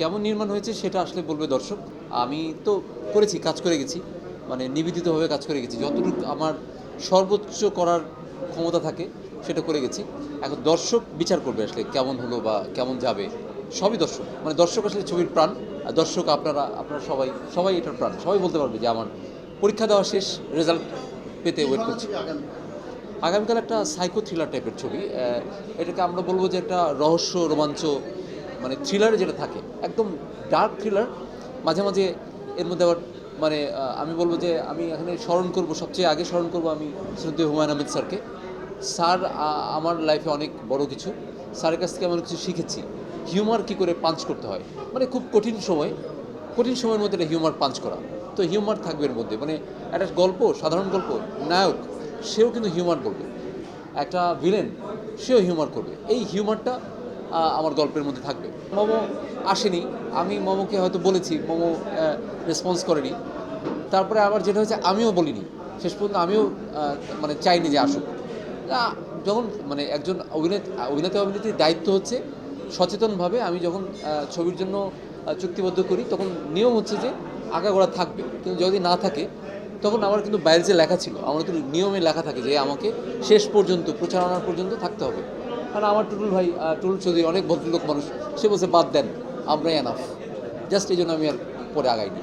কেমন নির্মাণ হয়েছে সেটা আসলে বলবে দর্শক। আমি তো করেছি, কাজ করে গেছি মানে নিবেদিতভাবে কাজ করে গেছি। যতটুকু আমার সর্বোচ্চ করার ক্ষমতা থাকে, সেটা করে গেছি। এখন দর্শক বিচার করবে আসলে কেমন হলো বা কেমন যাবে। সবই দর্শক। মানে দর্শক আসলে ছবির প্রাণ, আর দর্শক আপনারা আপনারা সবাই সবাই এটার প্রাণ। সবাই বলতে পারবে যে আমার পরীক্ষা দেওয়া শেষ রেজাল্ট পেতে ওয়েট করছি। আগামীকাল একটা সাইকো থ্রিলার টাইপের ছবি। এটাকে আমরা বলব যে একটা রহস্য, রোমাঞ্চ মানে থ্রিলারে যেটা থাকে, একদম ডার্ক থ্রিলার মাঝে মাঝে এর মধ্যে আবার মানে আমি বলব যে আমি এখানে স্মরণ করব, সবচেয়ে আগে স্মরণ করব আমি শ্রদ্ধেয় হুমায়ুন আহমেদ স্যারকে। স্যার আমার লাইফে অনেক বড় কিছু। স্যারের কাছ থেকে আমি অনেক কিছু শিখেছি। হিউমার কী করে পাঞ্চ করতে হয়? মানে খুব কঠিন সময়, কঠিন সময়ের মধ্যে হিউমার পাঞ্চ করা। তো হিউমার থাকবে এর মধ্যে। মানে একটা গল্প, সাধারণ গল্প, নায়ক, সেও কিন্তু হিউমার করবে। একটা ভিলেন সেও হিউমার করবে। এই হিউমারটা আমার গল্পের মধ্যে থাকবে। মোমো আসেনি। আমি মোমোকে হয়তো বলেছি, মোমো রেসপন্স করেনি। তারপরে আবার যেটা হয়েছে, আমিও বলিনি। শেষ পর্যন্ত আমিও মানে চাইনি যে আসুক। যখন মানে একজন অভিনেতা অভিনেতা অভিনেত্রীর দায়িত্ব হচ্ছে, সচেতনভাবে আমি যখন ছবির জন্য চুক্তিবদ্ধ করি, তখন নিয়ম হচ্ছে যে আগাগোড়া থাকবে। কিন্তু যদি না থাকে, তখন আমার কিন্তু বাইরে যে লেখা ছিল। আমার কিন্তু নিয়মে লেখা থাকে যে আমাকে শেষ পর্যন্ত প্রচারণার পর্যন্ত থাকতে হবে। কারণ আমার টুটুল ভাই টুটুল চৌধুরী অনেক ভদ্রলোক মানুষ। সে বলছে, বাদ দেন, আমরাই এনাফ জাস্ট এই জন্য আমি আর পরে আগাইনি।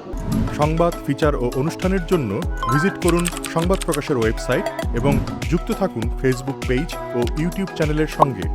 সংবাদ ফিচার ও অনুষ্ঠানের জন্য ভিজিট করুন সংবাদ প্রকাশের ওয়েবসাইট এবং যুক্ত থাকুন ফেসবুক পেজ ও ইউটিউব চ্যানেলের সঙ্গে।